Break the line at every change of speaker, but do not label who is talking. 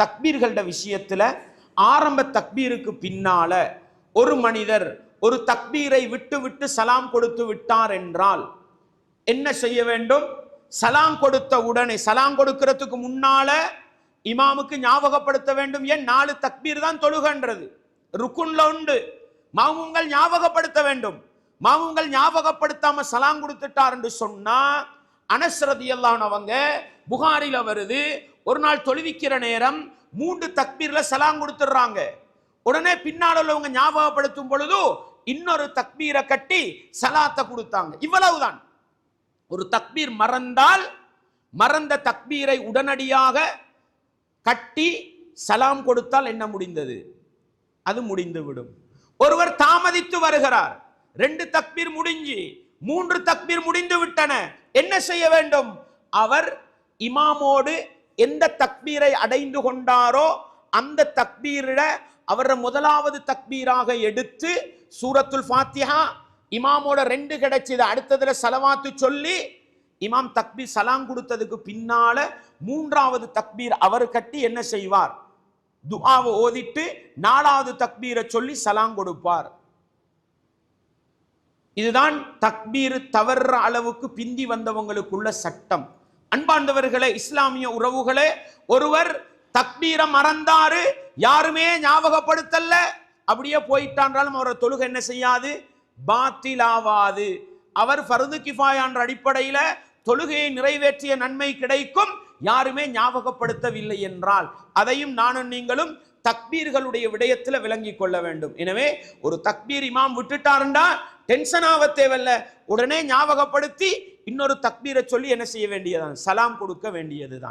தக்பீர்கள்ட விஷயத்தில் ஆரம்ப தக்பீருக்கு பின்னால ஒரு மனிதர் ஒரு தக்பீரை விட்டு விட்டு சலாம் கொடுத்து விட்டார் என்றால் என்ன செய்ய வேண்டும்? சலாம் கொடுத்த உடனே சலாம் கொடுக்கிறதுக்கு முன்னால இமாமுக்கு ஞாபகப்படுத்த வேண்டும். ஏன்? நாலு தக்பீர் தான் தொழுகன்றது. ருக்குன்ல உண்டு. மாமுங்கள் ஞாபகப்படுத்த வேண்டும். மாமுங்கள் ஞாபகப்படுத்தாம சலாம் கொடுத்துட்டார் என்று சொன்னா அனஸ்ரதி அவங்க புகாரில வருது ஒரு நாள் தொழுவிக்கிற நேரம் மூன்று தக்பீரில் சலாம் கொடுத்துடுறாங்க உடனே பின்னால் உள்ளவங்க ஞாபகப்படுத்தும் பொழுது இன்னொரு தக்பீரை கட்டி சலாத்தை கொடுத்தாங்க. இவ்வளவுதான். ஒரு தக்பீர் மறந்தால் மறந்த தக்பீரை உடனடியாக கட்டி சலாம் கொடுத்தால் என்ன முடிந்தது? அது முடிந்து விடும் ஒருவர் தாமதித்து வருகிறார். ரெண்டு தக்பீர் முடிஞ்சு மூன்று தக்பீர் முடிந்து விட்டன என்ன செய்ய வேண்டும்? அவர் இமாமோடு எந்த தக்பீரை அடைந்து கொண்டாரோ அந்த தக்பீரிட அவர முதலாவது தக்பீராக எடுத்து சூரத்துல் ஃபாத்திஹா இமாமோட ரெண்டு கிடைச்சது. அடுத்ததுல சலவாத்து சொல்லி இமாம் தக்பீர் சலாம் கொடுத்ததுக்கு பின்னால மூன்றாவது தக்பீர் அவர் கட்டி என்ன செய்வார்? துஆவை ஓதிட்டு நாலாவது தக்பீரை சொல்லி சலாம் கொடுப்பார். இதுதான் தக்பீர் தவறுற அளவுக்கு பிந்தி வந்தவங்களுக்குள்ள சட்டம். அன்பாண்டவர்களே இஸ்லாமிய உறவுகளே ஒருவர் தக்பீரை மறந்தாரு யாருமே ஞாபகப்படுத்தல அப்படியே போயிட்டான்றாலும் அவரை தொழுகை என்ன செய்யாது? பாத்திலாவாது. அவர் ஃபருது கிஃபாயான்ற அடிப்படையில தொழுகையை நிறைவேற்றிய நன்மை கிடைக்கும் யாருமே ஞாபகப்படுத்தவில்லை என்றால். அதையும் நானும் நீங்களும் தக்பீர்களுடைய விடயத்தில் விளங்கி கொள்ள வேண்டும். எனவே ஒரு தக்பீர் இமாம் விட்டுட்டாருண்டா டென்ஷன் ஆக தேவையில்ல. உடனே ஞாபகப்படுத்தி இன்னொரு தக்பீரை சொல்லி என்ன செய்ய வேண்டியதுதான்? சலாம் கொடுக்க வேண்டியதுதான்.